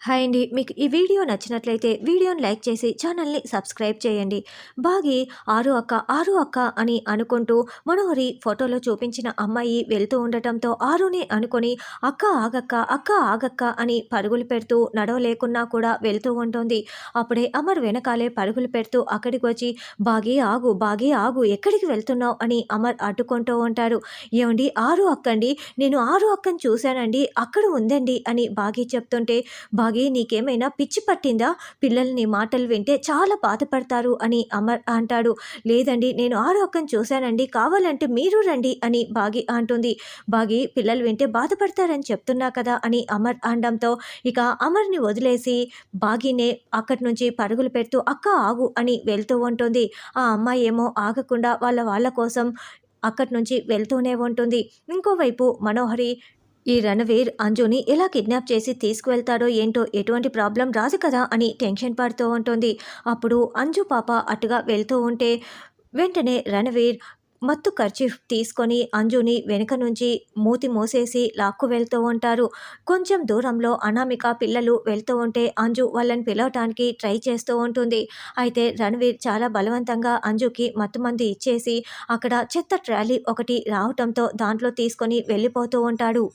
Hi అండి. మీకు ఈ వీడియో నచ్చినట్లయితే వీడియోని లైక్ చేసి ఛానల్ని సబ్స్క్రైబ్ చేయండి. బాగి ఆరు అక్క ఆరు అక్క అని అనుకుంటూ మనోహరి ఫోటోలో చూపించిన అమ్మాయి వెళ్తూ ఉండటంతో ఆరుని అనుకొని అక్క ఆగక్క అక్క ఆగక్క అని పరుగులు పెడుతూ నడవలేకున్నా కూడా వెళ్తూ ఉంటుంది. అప్పుడే అమర్ వెనకాలే పరుగులు పెడుతూ అక్కడికి వచ్చి బాగి ఆగు బాగి ఆగు ఎక్కడికి వెళ్తున్నావు? అని అమర్ అడ్డుకుంటూ ఉంటారు ఏమండి ఆరు అక్కండి? నేను ఆరు అక్కని చూశానండి. అక్కడ ఉందండి అని బాగి చెప్తుంటే బాగి నీకేమైనా పిచ్చి పట్టిందా? పిల్లలు నీ మాటలు వింటే చాలా బాధపడతారు అని అమర్ అంటాడు. లేదండి నేను ఆ రోగం చూశానండి. కావాలంటే మీరు రండి అని బాగి అంటుంది. బాగి పిల్లలు వింటే బాధపడతారని చెప్తున్నా కదా అని అమర్ అనడంతో ఇక అమర్ని వదిలేసి బాగినే అక్కడి నుంచి పరుగులు పెడుతూ అక్క ఆగు అని వెళ్తూ ఉంటుంది. ఆ అమ్మాయి ఏమో ఆగకుండా వాళ్ళ వాళ్ళ కోసం అక్కడి నుంచి వెళ్తూనే ఉంటుంది. ఇంకోవైపు మనోహరి ఈ రణవీర్ అంజుని ఎలా కిడ్నాప్ చేసి తీసుకువెళ్తాడో ఏంటో ఎటువంటి ప్రాబ్లం రాదు కదా అని టెన్షన్ పడుతూ ఉంటుంది. అప్పుడు అంజు పాప అటుగా వెళ్తూ ఉంటే వెంటనే రణవీర్ మత్తు ఖర్చీఫ్ తీసుకొని అంజుని వెనుక నుంచి మూతి మోసేసి లాక్కు వెళ్తూ ఉంటారు. కొంచెం దూరంలో అనామిక పిల్లలు వెళ్తూ ఉంటే అంజు వాళ్ళని పిలవటానికి ట్రై చేస్తూ ఉంటుంది. అయితే రణవీర్ చాలా బలవంతంగా అంజుకి మత్తు మంది ఇచ్చేసి అక్కడ చెత్త ట్రాలీ ఒకటి రావటంతో దాంట్లో తీసుకొని వెళ్ళిపోతూ ఉంటాడు.